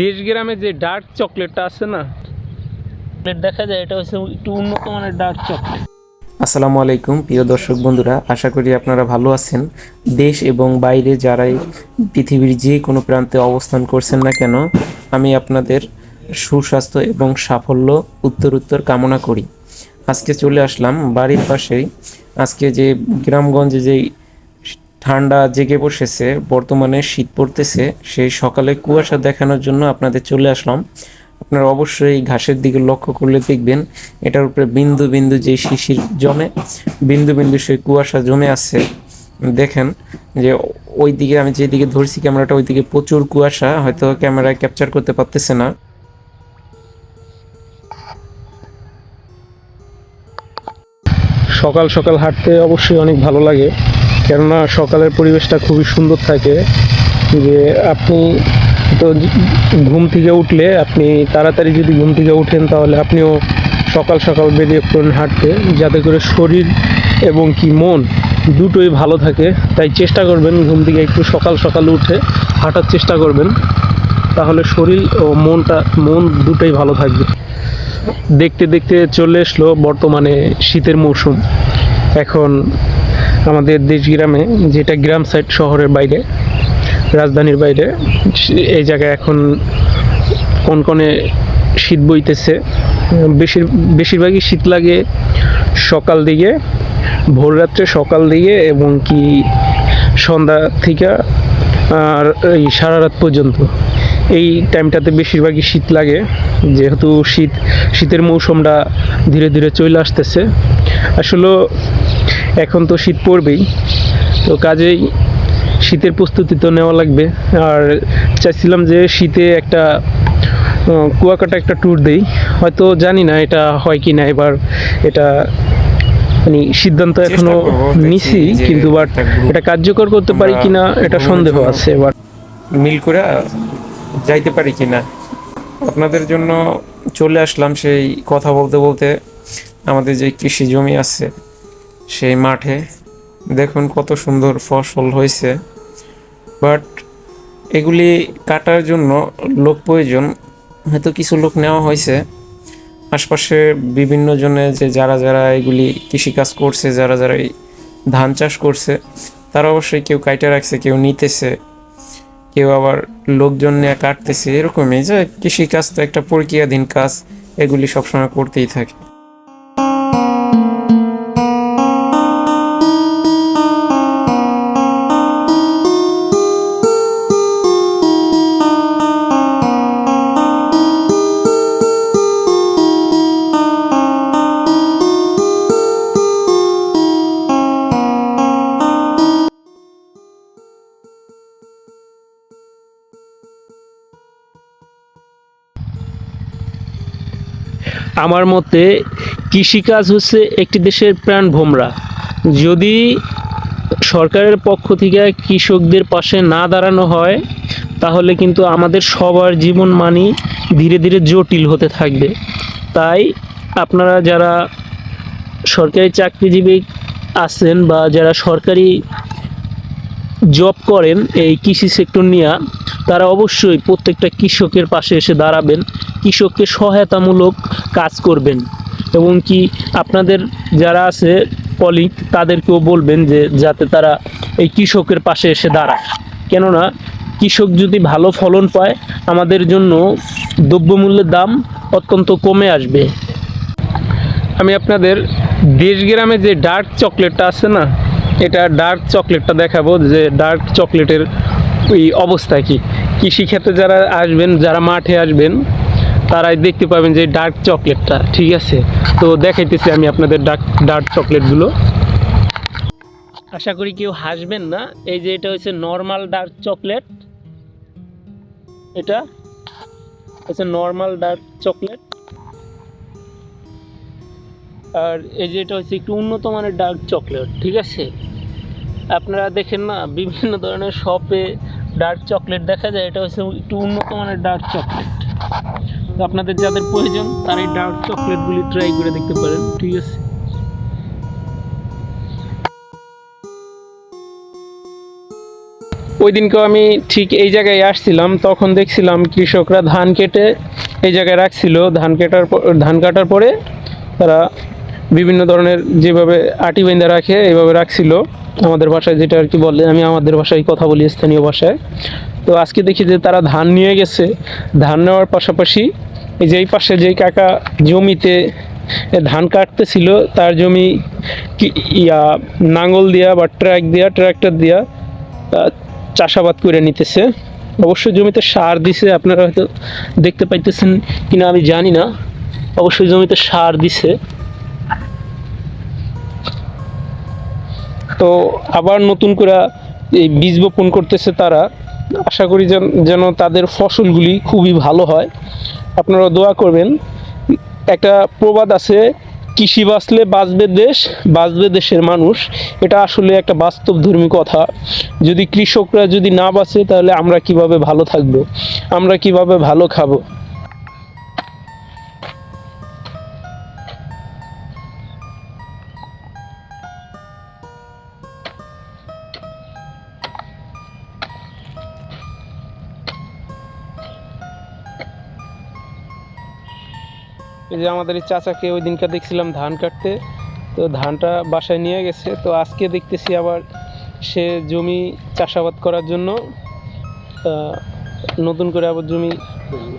দেশ গ্রামে যে ডার্ক চকলেটটা আছে না দেখা যায় এটা হচ্ছে একটু উন্নত মানের ডার্ক চকলেট আসসালামু আলাইকুম প্রিয় দর্শক বন্ধুরা আশা করি আপনারা ভালো আছেন। দেশ এবং বাইরে যারাই পৃথিবীর যে কোনো প্রান্তে অবস্থান করছেন না কেন আমি আপনাদের সুস্বাস্থ্য এবং সাফল্য উত্তর উত্তর কামনা করি। আজকে চলে আসলাম বাড়ির পাশেই। আজকে যে গ্রামগঞ্জে যেই ঠান্ডা জেগে বসেছে, বর্তমানে শীত পড়তেছে, সেই সকালে কুয়াশা দেখানোর জন্য আপনাদের চলে আসলাম। আপনারা অবশ্যই ঘাসের দিকে লক্ষ্য করলে দেখবেন, এটার উপরে বিন্দু বিন্দু যে শিশির জমে, বিন্দু বিন্দু সেই কুয়াশা জমে আছে। দেখেন যে ওই দিকে আমি যেদিকে ধরছি ক্যামেরাটা ওই দিকে প্রচুর কুয়াশা, হয়তো ক্যামেরায় ক্যাপচার করতে পারতেছে না। সকাল সকাল হাঁটতে অবশ্যই অনেক ভালো লাগে। কেননা সকালের পরিবেশটা খুবই সুন্দর থাকে যে আপনি তো ঘুম থেকে উঠলে আপনি তাড়াতাড়ি যদি ঘুম থেকে উঠেন তাহলে আপনিও সকাল সকাল বেরিয়ে পড়েন হাঁটতে, যাতে করে শরীর এবং কি মন দুটোই ভালো থাকে। তাই চেষ্টা করবেন ঘুম থেকে একটু সকাল সকাল উঠে হাঁটার চেষ্টা করবেন। তাহলে শরীর ও মনটা, মন দুটোই ভালো থাকবে। দেখতে দেখতে চলে আসলো বর্তমানে শীতের মৌসুম। এখন আমাদের দেশ গ্রামে যেটা গ্রাম সাইড শহরের বাইরে, রাজধানীর বাইরে, এই জায়গায় এখন কনকনে শীত বইতেছে, বেশির, বেশিরভাগই শীত লাগে সকাল দিকে ভোর রাত্রে সকাল দিকে এবং কি সন্ধ্যা থেকে, আর এই সারা রাত পর্যন্ত। এই টাইমটাতে বেশিরভাগই শীত লাগে, যেহেতু শীত, শীতের মৌসুমটা ধীরে ধীরে চলে আসতেছে। আসলে এখন তো শীত পড়বেই। তো কাজেই শীতের প্রস্তুতি তো নেওয়া লাগবে। আর চাইছিলাম যে শীতে একটা কুয়াকাটা একটা ট্যুর দেই। হয়তো জানি না এটা হয় কি না এবার এটা মানে সিদ্ধান্ত এখনও নিছি কিন্তু বাট এটা কার্যকর করতে পারি কিনা এটা সন্দেহ আছে এবার মিল করে যাইতে পারি কিনা। আপনাদের জন্য চলে আসলাম সেই কথা বলতে বলতে। আমাদের যে কৃষি জমি আছে সেই মাঠে। দেখুন কত সুন্দর ফসল হয়েছে। বাট এগুলি কাটার জন্য লোক প্রয়োজন। হয়তো কিছু লোক নেওয়া হয়েছে। আশপাশে বিভিন্ন জনে যে যারা যারা এগুলি কৃষিকাজ করছে, যারা যারা এই ধান চাষ করছে, তারা অবশ্যই কেউ কাইটে রাখছে, কেউ নিতেছে, কেউ আবার লোকজন নিয়ে কাটতেছে। এরকমই যে কৃষিকাজ তো একটা প্রক্রিয়াধীন কাজ। এগুলি সবসময় করতেই থাকে। আমার মতে কৃষিকাজ হচ্ছে একটি দেশের প্রাণ ভোমরা। যদি সরকারের পক্ষ থেকে কৃষকদের পাশে না দাঁড়ানো হয়, তাহলে কিন্তু আমাদের সবার জীবন মানই ধীরে ধীরে জটিল হতে থাকবে। তাই আপনারা যারা সরকারি চাকরিজীবী আছেন বা যারা সরকারি জব করেন এই কৃষি সেক্টর নিয়ে তারা অবশ্যই প্রত্যেকটা কৃষকের পাশে এসে দাঁড়াবেন, কৃষককে সহায়তামূলক কাজ করবেন। এবং কি আপনাদের যারা আছে কলিগ তাদেরকেও বলবেন যে যাতে তারা এই কৃষকের পাশে এসে দাঁড়ায়। কেননা কৃষক যদি ভালো ফলন পায়, আমাদের জন্য দ্রব্যমূল্যের দাম অত্যন্ত কমে আসবে। আমি আপনাদের দেশ গ্রামে যে ডার্ক চকলেটটা আছে না, এটা ডার্ক চকলেটটা দেখাবো, যে ডার্ক চকলেটের ওই অবস্থা কি? কৃষিক্ষেত্রে যারা আসবেন, যারা মাঠে আসবেন, তারাই দেখতে পাবেন যে ডার্ক চকলেটটা ঠিক আছে? তো দেখাইতেছি আমি আপনাদের ডার্ক ডার্ক চকলেটগুলো আশা করি কেউ হাসবেন না। এই যে এটা হচ্ছে নর্মাল ডার্ক চকলেট এটা হচ্ছে নর্মাল ডার্ক চকলেট আর এই যে এটা হচ্ছে একটু উন্নত মানের ডার্ক চকলেট ঠিক আছে? আপনারা দেখেন না, বিভিন্ন ধরনের শপে ডার্ক চকলেট দেখা যায়, এটা হচ্ছে একটু উন্নত মানের ডার্ক চকলেট তো আপনাদের যাদের প্রয়োজন, তারা এই ডার্ক চকলেটগুলি ট্রাই করে দেখতে পারেন, ঠিক আছে? ওই দিনকেও আমি ঠিক এই জায়গায় আসছিলাম, তখন দেখছিলাম কৃষকরা ধান কেটে এই জায়গায় রাখছিল। ধান কাটার ধান কাটার পরে তারা বিভিন্ন ধরনের যেভাবে আটি বেঁধে রাখে, এইভাবে রাখছিল। আমাদের ভাষায় যেটা আর কি বলে, আমি আমাদের ভাষায় কথা বলি স্থানীয় ভাষায়। তো আজকে দেখি যে তারা ধান নিয়ে গেছে। ধান নেওয়ার পাশাপাশি এই যে এই পাশে যেই কাকা জমিতে ধান কাটতেছিল, তার জমি ইয়া, নাঙ্গল দিয়া বা ট্র্যাক দিয়া ট্র্যাক্টর দিয়া চাষাবাদ করে নিতেছে। অবশ্যই জমিতে সার দিছে, আপনারা হয়তো দেখতে পাইতেছেন কিনা আমি জানি না। অবশ্যই জমিতে সার দিছে। তো আবার নতুন করে এই বীজ বপন করতেছে তারা। আশা করি যেন যেন তাদের ফসলগুলি খুবই ভালো হয়। আপনারা দোয়া করবেন। একটা প্রবাদ আছে, কৃষি বাঁচলে বাঁচবে দেশ, বাঁচবে দেশের মানুষ। এটা আসলে একটা বাস্তব ধর্মী কথা। যদি কৃষকরা যদি না বাঁচে, তাহলে আমরা কীভাবে ভালো থাকব? আমরা কীভাবে ভালো খাব? এই যে আমাদের এই চাচাকে ওই দিনকার দেখছিলাম ধান কাটতে তো ধানটা বাসায় নিয়ে গেছে। তো আজকে দেখতেছি আবার সে জমি চাষাবাদ করার জন্য নতুন করে আবার জমি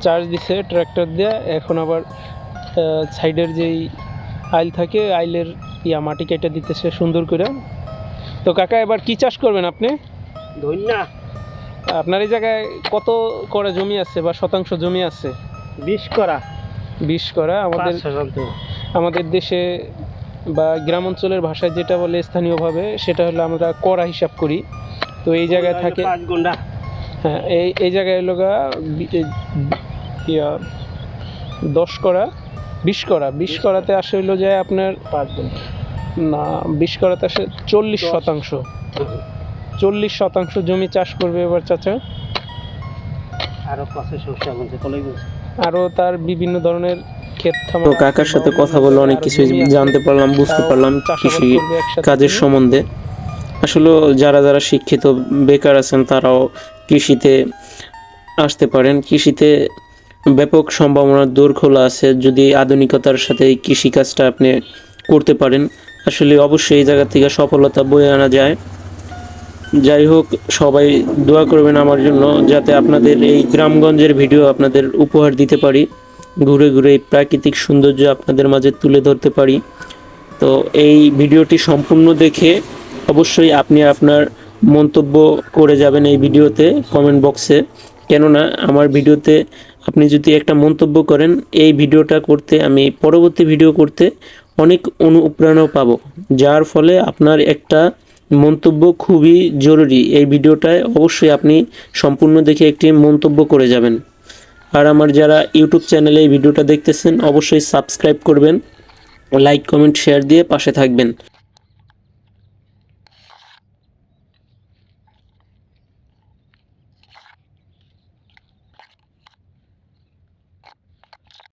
চার্জ দিছে ট্র্যাক্টর দিয়ে। এখন আবার সাইডের যেই আইল থাকে আইলের ইয়া মাটি কেটে দিতেছে সুন্দর করে। তো কাকা এবার কি চাষ করবেন আপনি? ধন্যা। আপনার এই জায়গায় কত করে জমি আছে বা শতাংশ জমি আছে? বিষ করা। বিশ করা আমাদের আমাদের দেশে বা গ্রাম অঞ্চলের ভাষায় যেটা বলে স্থানীয়ভাবে সেটা হলো আমরা করা হিসাব করি। তো এই জায়গায় থাকে পাঁচ হ্যাঁ এই এই জায়গায় ইয়া দশ করা বিশ করা। বিশ করাতে আসে হইল যে আপনার না বিশ করাতে আসে চল্লিশ শতাংশ। চল্লিশ শতাংশ জমি চাষ করবে এবার চাচা। আরও পাঁচশো গুনছে আরও তার বিভিন্ন ধরনের তো কাকার সাথে কথা বলে অনেক কিছু জানতে পারলাম বুঝতে পারলাম কৃষি কাজের সম্বন্ধে। আসলে যারা যারা শিক্ষিত বেকার আছেন তারাও কৃষিতে আসতে পারেন। কৃষিতে ব্যাপক সম্ভাবনার দূর খোলা আছে। যদি আধুনিকতার সাথে এই কৃষিকাজটা আপনি করতে পারেন আসলে অবশ্যই এই জায়গা থেকে সফলতা বয়ে আনা যায়। যাই হোক, সবাই দোয়া করবেন আমার জন্য যাতে আপনাদের এই গ্রামগঞ্জের ভিডিও আপনাদের উপহার দিতে পারি, ঘুরে ঘুরে এই প্রাকৃতিক সৌন্দর্য আপনাদের মাঝে তুলে ধরতে পারি। তো এই ভিডিওটি সম্পূর্ণ দেখে অবশ্যই আপনি আপনার মন্তব্য করে যাবেন এই ভিডিওতে কমেন্ট বক্সে। কেননা, আমার ভিডিওতে আপনি যদি একটা মন্তব্য করেন, এই ভিডিওটা করতে, আমি পরবর্তী ভিডিও করতে অনেক অনুপ্রেরণা পাব। যার ফলে আপনার একটা মন্তব্য খুবই জরুরি। এই ভিডিওটায় অবশ্যই আপনি সম্পূর্ণ দেখে একটি মন্তব্য করে যাবেন। আর আমার যারা ইউটিউব চ্যানেলে এই ভিডিওটা দেখতেছেন, অবশ্যই সাবস্ক্রাইব করবেন, লাইক, কমেন্ট, শেয়ার দিয়ে পাশে থাকবেন।